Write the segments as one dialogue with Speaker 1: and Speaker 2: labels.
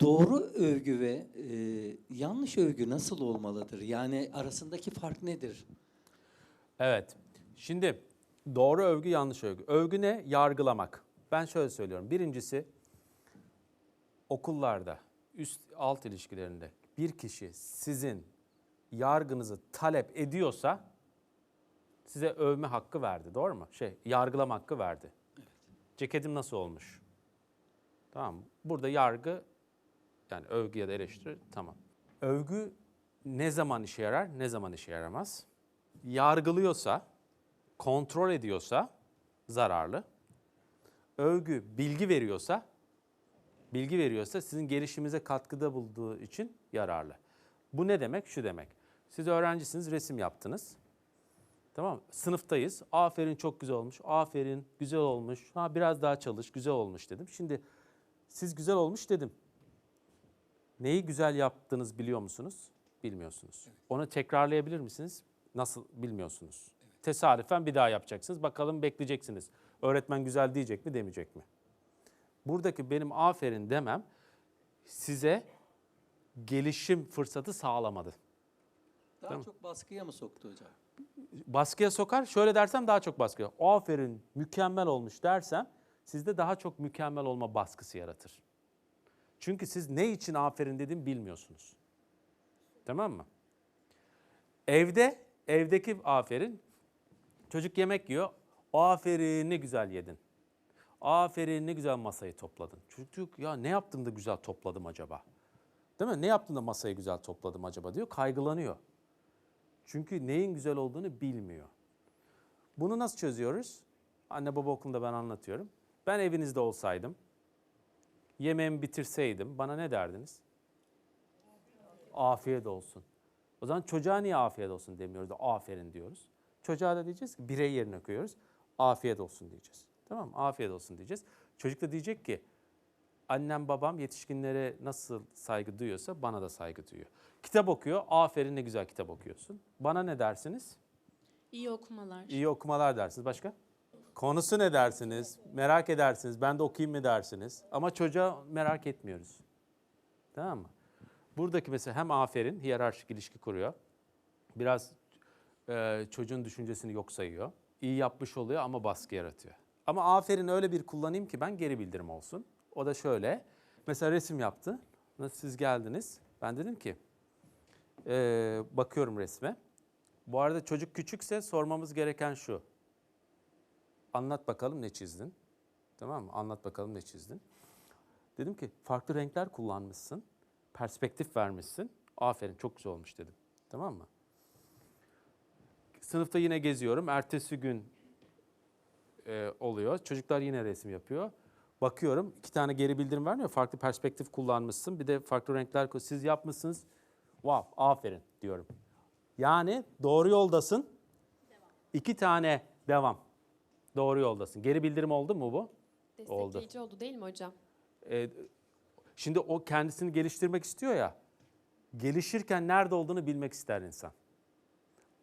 Speaker 1: Doğru övgü ve e, yanlış övgü nasıl olmalıdır? Yani arasındaki fark nedir?
Speaker 2: Evet. Şimdi doğru övgü, yanlış övgü. Övgü ne? Yargılamak. Ben şöyle söylüyorum. Birincisi okullarda, üst alt ilişkilerinde bir kişi sizin yargınızı talep ediyorsa size övme hakkı verdi. Doğru mu? Şey, yargılama hakkı verdi. Ceketim nasıl olmuş? Tamam? Burada yargı yani övgü ya da eleştiri tamam. Övgü ne zaman işe yarar, ne zaman işe yaramaz? Yargılıyorsa, kontrol ediyorsa zararlı. Övgü bilgi veriyorsa, bilgi veriyorsa sizin gelişimize katkıda bulduğu için yararlı. Bu ne demek? Şu demek. Siz öğrencisiniz, resim yaptınız. Tamam mı? Sınıftayız. Aferin çok güzel olmuş. Aferin güzel olmuş. Ha biraz daha çalış, güzel olmuş dedim. Şimdi siz güzel olmuş dedim. Neyi güzel yaptınız biliyor musunuz? Bilmiyorsunuz. Onu tekrarlayabilir misiniz? Nasıl bilmiyorsunuz. Tesadüfen bir daha yapacaksınız. Bakalım bekleyeceksiniz. Öğretmen güzel diyecek mi demeyecek mi? Buradaki benim aferin demem size gelişim fırsatı sağlamadı.
Speaker 1: Daha
Speaker 2: Tamam.
Speaker 1: çok baskıya mı soktu hocam?
Speaker 2: baskıya sokar. Şöyle dersem daha çok baskıya. Aferin mükemmel olmuş dersem sizde daha çok mükemmel olma baskısı yaratır. Çünkü siz ne için aferin dedim bilmiyorsunuz. Tamam mı? Evde, evdeki aferin. Çocuk yemek yiyor. Aferin ne güzel yedin. Aferin ne güzel masayı topladın. Çocuk diyor ya ne yaptım da güzel topladım acaba? Değil mi? Ne yaptım da masayı güzel topladım acaba diyor. Kaygılanıyor. Çünkü neyin güzel olduğunu bilmiyor. Bunu nasıl çözüyoruz? Anne baba okulunda ben anlatıyorum. Ben evinizde olsaydım, yemeğimi bitirseydim bana ne derdiniz? Afiyet olsun. O zaman çocuğa niye afiyet olsun demiyoruz da aferin diyoruz. Çocuğa da diyeceğiz ki birey yerine koyuyoruz. Afiyet olsun diyeceğiz. Tamam mı? Afiyet olsun diyeceğiz. Çocuk da diyecek ki annem babam yetişkinlere nasıl saygı duyuyorsa bana da saygı duyuyor. Kitap okuyor. Aferin ne güzel kitap okuyorsun. Bana ne dersiniz?
Speaker 3: İyi okumalar.
Speaker 2: İyi okumalar dersiniz. Başka? Konusu ne dersiniz? Merak edersiniz. Ben de okuyayım mı dersiniz? Ama çocuğa merak etmiyoruz. Tamam mı? Buradaki mesela hem aferin hiyerarşik ilişki kuruyor. Biraz e, çocuğun düşüncesini yok sayıyor. İyi yapmış oluyor ama baskı yaratıyor. Ama aferin öyle bir kullanayım ki ben geri bildirim olsun. O da şöyle. Mesela resim yaptı. Nasıl siz geldiniz? Ben dedim ki e, bakıyorum resme. Bu arada çocuk küçükse sormamız gereken şu. Anlat bakalım ne çizdin? Tamam mı? Anlat bakalım ne çizdin? Dedim ki farklı renkler kullanmışsın. Perspektif vermişsin. Aferin çok güzel olmuş dedim. Tamam mı? Sınıfta yine geziyorum. Ertesi gün e, oluyor. Çocuklar yine resim yapıyor. Bakıyorum iki tane geri bildirim vermiyor. Farklı perspektif kullanmışsın. Bir de farklı renkler siz yapmışsınız. Wow, aferin diyorum. Yani doğru yoldasın. İki tane devam. Doğru yoldasın. Geri bildirim oldu mu bu?
Speaker 3: Destekleyici oldu. değil mi hocam?
Speaker 2: Ee, şimdi o kendisini geliştirmek istiyor ya. Gelişirken nerede olduğunu bilmek ister insan.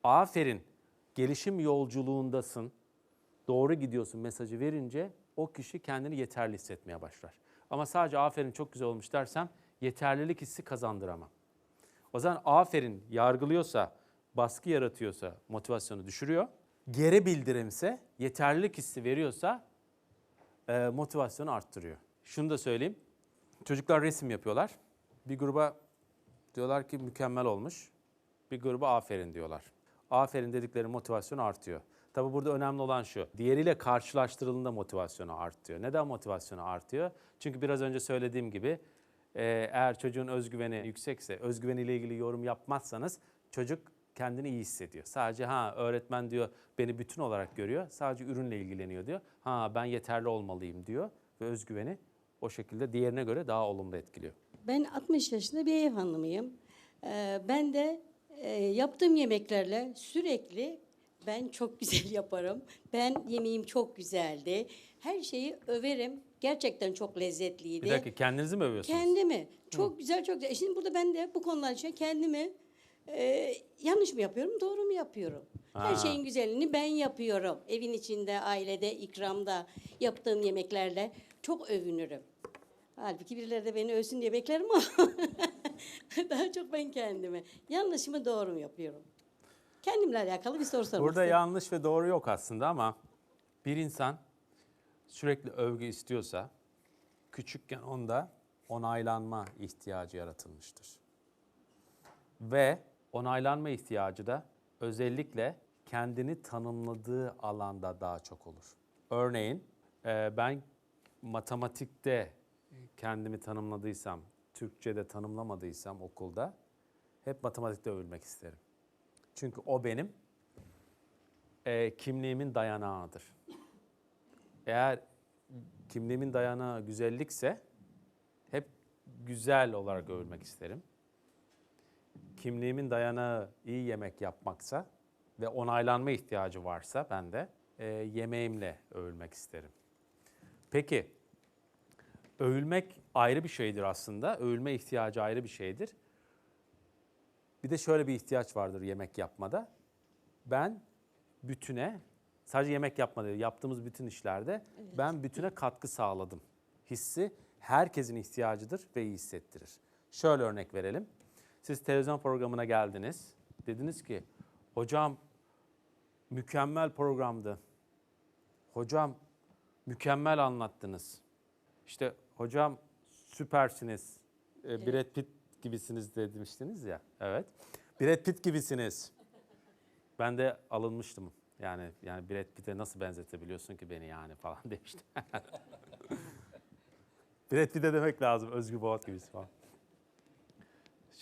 Speaker 2: Aferin. Gelişim yolculuğundasın. Doğru gidiyorsun mesajı verince o kişi kendini yeterli hissetmeye başlar. Ama sadece aferin çok güzel olmuş dersem yeterlilik hissi kazandıramam. O zaman aferin yargılıyorsa, baskı yaratıyorsa motivasyonu düşürüyor. Geri bildirimse, yeterlilik hissi veriyorsa e, motivasyonu arttırıyor. Şunu da söyleyeyim. Çocuklar resim yapıyorlar. Bir gruba diyorlar ki mükemmel olmuş. Bir gruba aferin diyorlar. Aferin dedikleri motivasyon artıyor. Tabi burada önemli olan şu. Diğeriyle karşılaştırıldığında motivasyonu artıyor. Neden motivasyonu artıyor? Çünkü biraz önce söylediğim gibi e, eğer çocuğun özgüveni yüksekse, özgüveniyle ilgili yorum yapmazsanız çocuk kendini iyi hissediyor. Sadece ha öğretmen diyor beni bütün olarak görüyor. Sadece ürünle ilgileniyor diyor. Ha ben yeterli olmalıyım diyor ve özgüveni o şekilde diğerine göre daha olumlu etkiliyor.
Speaker 4: Ben 60 yaşında bir ev hanımıyım. Ee, ben de e, yaptığım yemeklerle sürekli ben çok güzel yaparım. Ben yemeğim çok güzeldi. Her şeyi överim. Gerçekten çok lezzetliydi.
Speaker 2: Bir dakika kendinizi mi övüyorsunuz?
Speaker 4: Kendimi çok güzel çok güzel. Şimdi burada ben de bu konular için kendimi e, yanlış mı yapıyorum, doğru mu yapıyorum? Her
Speaker 2: Ha.
Speaker 4: şeyin güzelliğini ben yapıyorum. Evin içinde, ailede, ikramda yaptığım yemeklerle çok övünürüm. Halbuki birileri de beni övsün diye beklerim ama daha çok ben kendimi. Yanlış mı doğru mu yapıyorum? Kendimle alakalı bir soru sormak
Speaker 2: Burada
Speaker 4: istedim.
Speaker 2: yanlış ve doğru yok aslında ama bir insan sürekli övgü istiyorsa küçükken onda onaylanma ihtiyacı yaratılmıştır. Ve onaylanma ihtiyacı da özellikle kendini tanımladığı alanda daha çok olur. Örneğin e, ben matematikte kendimi tanımladıysam, Türkçe'de tanımlamadıysam okulda hep matematikte övülmek isterim. Çünkü o benim e, kimliğimin dayanağıdır. Eğer kimliğimin dayanağı güzellikse hep güzel olarak övülmek isterim. Kimliğimin dayanağı iyi yemek yapmaksa ve onaylanma ihtiyacı varsa ben de e, yemeğimle övülmek isterim. Peki, övülmek ayrı bir şeydir aslında. Övülme ihtiyacı ayrı bir şeydir. Bir de şöyle bir ihtiyaç vardır yemek yapmada. Ben bütüne, sadece yemek yapma değil, yaptığımız bütün işlerde ben bütüne katkı sağladım. Hissi herkesin ihtiyacıdır ve iyi hissettirir. Şöyle örnek verelim. Siz televizyon programına geldiniz. Dediniz ki, hocam mükemmel programdı. Hocam mükemmel anlattınız. İşte hocam süpersiniz. E, Brad Pitt gibisiniz demiştiniz ya. Evet. Brad Pitt gibisiniz. Ben de alınmıştım. Yani yani Brad Pitt'e nasıl benzetebiliyorsun ki beni yani falan demiştim. Brad Pitt'e demek lazım. Özgür Boğat gibisi falan.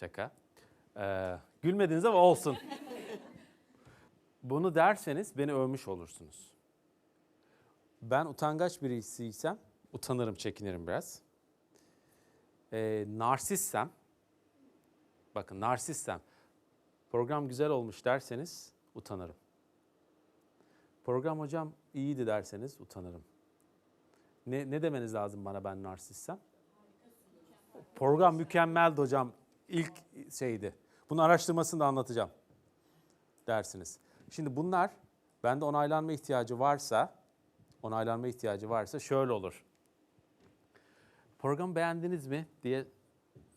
Speaker 2: Şaka. Ee, gülmediniz ama olsun. Bunu derseniz beni övmüş olursunuz. Ben utangaç birisiysem utanırım, çekinirim biraz. Ee, narsistsem, bakın narsistsem, program güzel olmuş derseniz utanırım. Program hocam iyiydi derseniz utanırım. Ne, ne demeniz lazım bana ben narsistsem? Program mükemmeldi hocam. İlk şeydi. Bunun araştırmasını da anlatacağım dersiniz. Şimdi bunlar bende onaylanma ihtiyacı varsa, onaylanma ihtiyacı varsa şöyle olur. Programı beğendiniz mi diye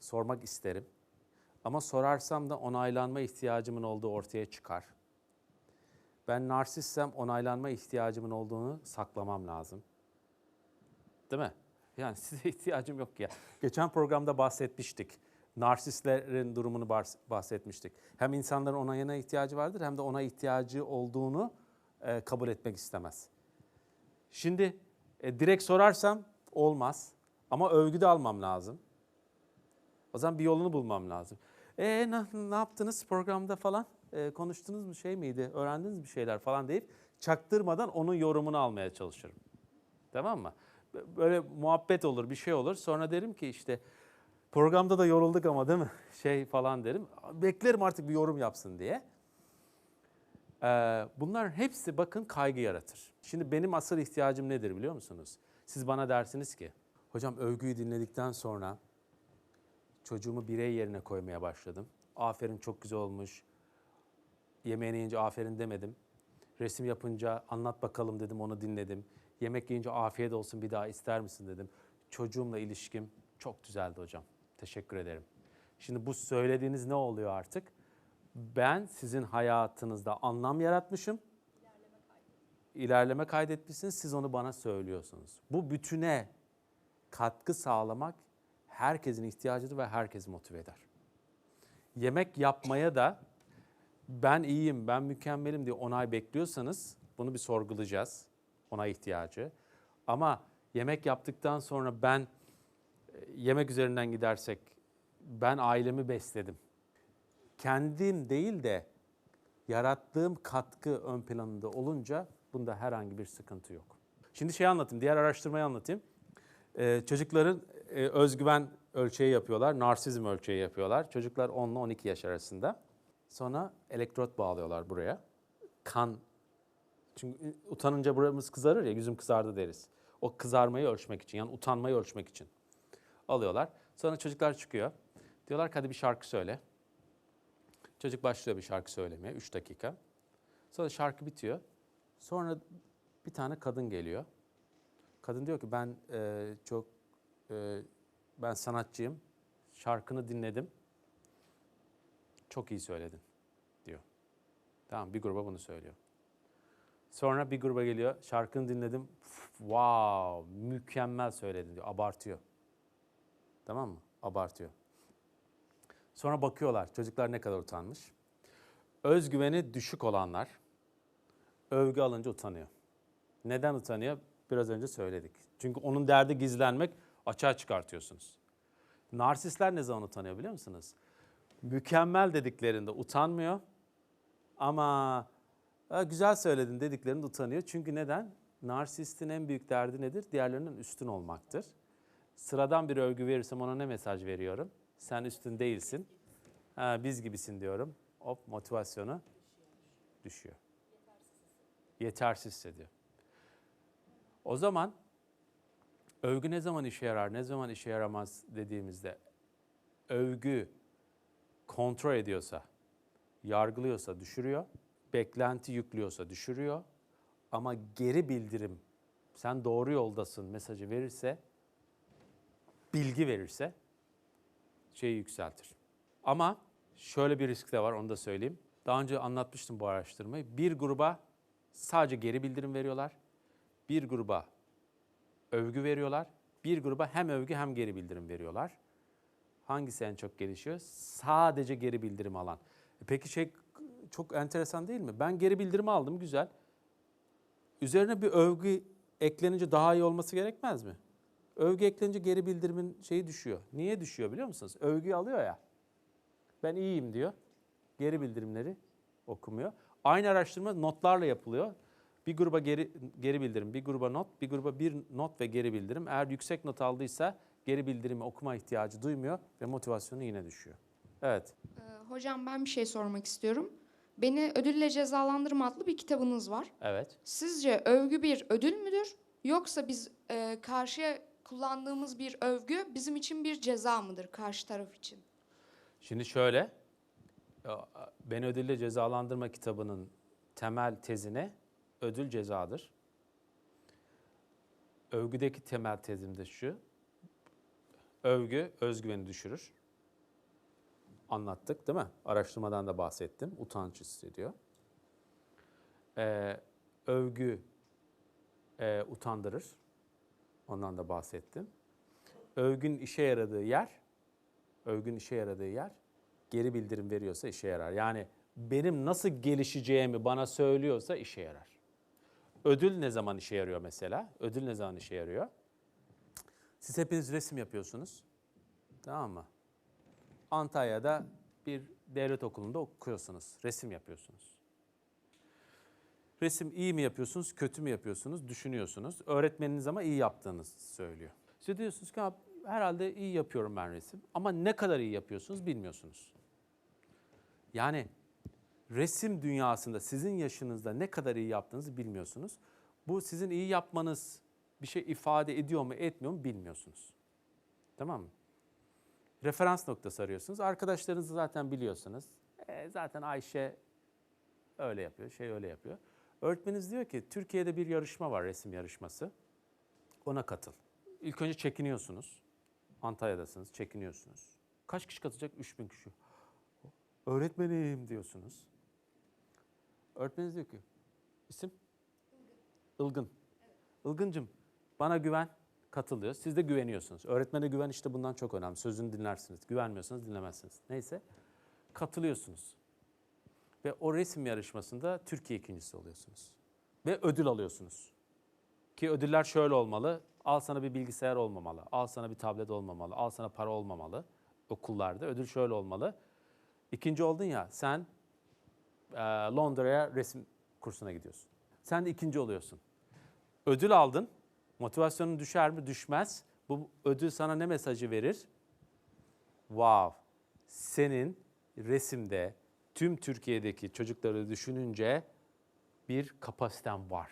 Speaker 2: sormak isterim. Ama sorarsam da onaylanma ihtiyacımın olduğu ortaya çıkar. Ben narsistsem onaylanma ihtiyacımın olduğunu saklamam lazım. Değil mi? Yani size ihtiyacım yok ya. Geçen programda bahsetmiştik. Narsistlerin durumunu bahs- bahsetmiştik. Hem insanların onayına ihtiyacı vardır hem de ona ihtiyacı olduğunu e, kabul etmek istemez. Şimdi e, direkt sorarsam olmaz. Ama övgü de almam lazım. O zaman bir yolunu bulmam lazım. E ne, ne yaptınız programda falan? E, konuştunuz mu şey miydi? Öğrendiniz bir şeyler falan deyip çaktırmadan onun yorumunu almaya çalışırım. Tamam mı? Böyle muhabbet olur, bir şey olur. Sonra derim ki işte programda da yorulduk ama değil mi? Şey falan derim. Beklerim artık bir yorum yapsın diye. Ee, bunların hepsi bakın kaygı yaratır. Şimdi benim asıl ihtiyacım nedir biliyor musunuz? Siz bana dersiniz ki, hocam övgüyü dinledikten sonra çocuğumu birey yerine koymaya başladım. Aferin çok güzel olmuş. Yemeğini yiyince aferin demedim. Resim yapınca anlat bakalım dedim onu dinledim. Yemek yiyince afiyet olsun bir daha ister misin dedim. Çocuğumla ilişkim çok düzeldi hocam. Teşekkür ederim. Şimdi bu söylediğiniz ne oluyor artık? Ben sizin hayatınızda anlam yaratmışım. İlerleme kaydetmişsiniz. Siz onu bana söylüyorsunuz. Bu bütüne katkı sağlamak herkesin ihtiyacıdır ve herkesi motive eder. Yemek yapmaya da ben iyiyim, ben mükemmelim diye onay bekliyorsanız bunu bir sorgulayacağız. Ona ihtiyacı. Ama yemek yaptıktan sonra ben yemek üzerinden gidersek ben ailemi besledim. Kendim değil de yarattığım katkı ön planında olunca bunda herhangi bir sıkıntı yok. Şimdi şey anlatayım, diğer araştırmayı anlatayım. Ee, çocukların e, özgüven ölçeği yapıyorlar, narsizm ölçeği yapıyorlar. Çocuklar 10 ile 12 yaş arasında. Sonra elektrot bağlıyorlar buraya. Kan, çünkü utanınca buramız kızarır ya, yüzüm kızardı deriz. O kızarmayı ölçmek için, yani utanmayı ölçmek için alıyorlar. Sonra çocuklar çıkıyor. Diyorlar ki hadi bir şarkı söyle. Çocuk başlıyor bir şarkı söylemeye, 3 dakika. Sonra şarkı bitiyor. Sonra bir tane kadın geliyor. Kadın diyor ki ben e, çok e, ben sanatçıyım. Şarkını dinledim. Çok iyi söyledin diyor. Tamam bir gruba bunu söylüyor. Sonra bir gruba geliyor. Şarkını dinledim. Wow, mükemmel söyledin diyor. Abartıyor. Tamam mı? Abartıyor. Sonra bakıyorlar çocuklar ne kadar utanmış. Özgüveni düşük olanlar övgü alınca utanıyor. Neden utanıyor? Biraz önce söyledik. Çünkü onun derdi gizlenmek, açığa çıkartıyorsunuz. Narsistler ne zaman utanıyor biliyor musunuz? Mükemmel dediklerinde utanmıyor ama "Ha, güzel söyledin dediklerinde utanıyor. Çünkü neden? Narsistin en büyük derdi nedir? Diğerlerinin üstün olmaktır. Sıradan bir övgü verirsem ona ne mesaj veriyorum? Sen üstün değilsin. Ha, biz gibisin diyorum. Hop motivasyonu düşüyor. Yetersiz hissediyor. O zaman övgü ne zaman işe yarar, ne zaman işe yaramaz dediğimizde övgü kontrol ediyorsa, yargılıyorsa düşürüyor, beklenti yüklüyorsa düşürüyor ama geri bildirim sen doğru yoldasın mesajı verirse, bilgi verirse şeyi yükseltir. Ama şöyle bir risk de var onu da söyleyeyim. Daha önce anlatmıştım bu araştırmayı. Bir gruba sadece geri bildirim veriyorlar. Bir gruba övgü veriyorlar. Bir gruba hem övgü hem geri bildirim veriyorlar. Hangisi en çok gelişiyor? Sadece geri bildirim alan. E Peki şey çok enteresan değil mi? Ben geri bildirimi aldım güzel. Üzerine bir övgü eklenince daha iyi olması gerekmez mi? Övgü eklenince geri bildirimin şeyi düşüyor. Niye düşüyor biliyor musunuz? Övgüyü alıyor ya. Ben iyiyim diyor. Geri bildirimleri okumuyor. Aynı araştırma notlarla yapılıyor. Bir gruba geri, geri bildirim, bir gruba not, bir gruba bir not ve geri bildirim. Eğer yüksek not aldıysa geri bildirimi okuma ihtiyacı duymuyor ve motivasyonu yine düşüyor. Evet.
Speaker 5: Ee, Hocam ben bir şey sormak istiyorum. Beni Ödülle Cezalandırma adlı bir kitabınız var.
Speaker 2: Evet.
Speaker 5: Sizce övgü bir ödül müdür? Yoksa biz e, karşıya kullandığımız bir övgü bizim için bir ceza mıdır karşı taraf için?
Speaker 2: Şimdi şöyle, e, Beni Ödülle Cezalandırma kitabının temel tezine ödül cezadır. Övgüdeki temel tezim de şu, övgü özgüveni düşürür. Anlattık değil mi? Araştırmadan da bahsettim. Utanç hissediyor. Ee, övgü e, utandırır. Ondan da bahsettim. Övgün işe yaradığı yer, övgün işe yaradığı yer geri bildirim veriyorsa işe yarar. Yani benim nasıl gelişeceğimi bana söylüyorsa işe yarar. Ödül ne zaman işe yarıyor mesela? Ödül ne zaman işe yarıyor? Siz hepiniz resim yapıyorsunuz. Tamam mı? Antalya'da bir devlet okulunda okuyorsunuz. Resim yapıyorsunuz. Resim iyi mi yapıyorsunuz, kötü mü yapıyorsunuz, düşünüyorsunuz. Öğretmeniniz ama iyi yaptığınızı söylüyor. Siz diyorsunuz ki "Abi, herhalde iyi yapıyorum ben resim. Ama ne kadar iyi yapıyorsunuz bilmiyorsunuz. Yani resim dünyasında sizin yaşınızda ne kadar iyi yaptığınızı bilmiyorsunuz. Bu sizin iyi yapmanız bir şey ifade ediyor mu etmiyor mu bilmiyorsunuz. Tamam mı? Referans noktası arıyorsunuz. Arkadaşlarınızı zaten biliyorsunuz. E, zaten Ayşe öyle yapıyor, şey öyle yapıyor. Öğretmeniniz diyor ki Türkiye'de bir yarışma var resim yarışması. Ona katıl. İlk önce çekiniyorsunuz. Antalya'dasınız, çekiniyorsunuz. Kaç kişi katılacak? 3000 kişi. Öğretmenim diyorsunuz. Öğretmeniniz diyor ki, isim? Ilgın. Ilgıncım bana güven, katılıyor. Siz de güveniyorsunuz. Öğretmene güven işte bundan çok önemli. Sözünü dinlersiniz. Güvenmiyorsanız dinlemezsiniz. Neyse. Katılıyorsunuz. Ve o resim yarışmasında Türkiye ikincisi oluyorsunuz. Ve ödül alıyorsunuz. Ki ödüller şöyle olmalı. Al sana bir bilgisayar olmamalı. Al sana bir tablet olmamalı. Al sana para olmamalı. Okullarda ödül şöyle olmalı. İkinci oldun ya sen e, Londra'ya resim kursuna gidiyorsun. Sen de ikinci oluyorsun. Ödül aldın. Motivasyonun düşer mi? Düşmez. Bu ödül sana ne mesajı verir? Wow. Senin resimde tüm Türkiye'deki çocukları düşününce bir kapasiten var.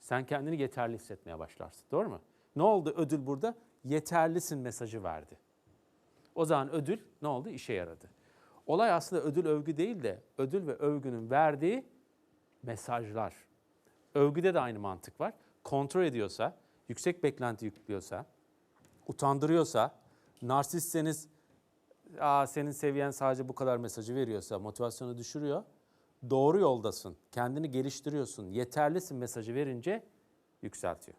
Speaker 2: Sen kendini yeterli hissetmeye başlarsın. Doğru mu? Ne oldu ödül burada? Yeterlisin mesajı verdi. O zaman ödül ne oldu? İşe yaradı. Olay aslında ödül övgü değil de ödül ve övgünün verdiği mesajlar. Övgüde de aynı mantık var. Kontrol ediyorsa, yüksek beklenti yüklüyorsa, utandırıyorsa, Narsistseniz Aa, senin seviyen sadece bu kadar mesajı veriyorsa motivasyonu düşürüyor. Doğru yoldasın, kendini geliştiriyorsun, yeterlisin mesajı verince yükseltiyor.